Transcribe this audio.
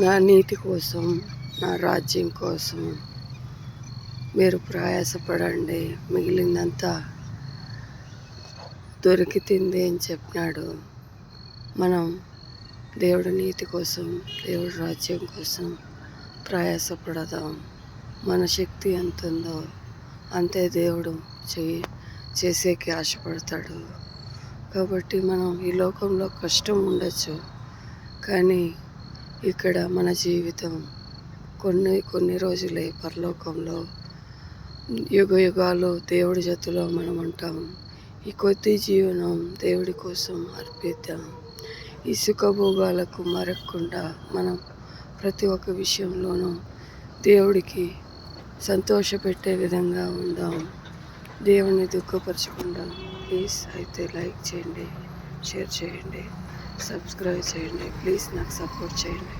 నా నీతి కోసం నా రాజ్యం కోసం మీరు ప్రయాసపడండి. మిగిలిందంతా దొరికితింది అని చెప్పినాడు. మనం దేవుడి నీతి కోసం దేవుడి రాజ్యం కోసం ప్రయాసపడదాం. మన శక్తి ఎంత ఉందో అంతే దేవుడు చేయి చేసేకి ఆశపడతాడు. కాబట్టి మనం ఈ లోకంలో కష్టం ఉండొచ్చు. కానీ ఇక్కడ మన జీవితం కొన్ని కొన్ని రోజులే పరలోకంలో యుగ యుగాలు దేవుడి జతులో మనం ఉంటాం. ఈ కొద్ది జీవనం దేవుడి కోసం అర్పిద్దాం. ఈ సుఖభోగాలకు మరక్కుండా మనం ప్రతి ఒక్క విషయంలోనూ దేవుడికి సంతోషపెట్టే విధంగా ఉందాం. దేవుని దుఃఖపరచకుండా ప్లీజ్ అయితే లైక్ చేయండి షేర్ చేయండి సబ్స్క్రైబ్ చేయండి ప్లీజ్ నాకు సపోర్ట్ చేయండి.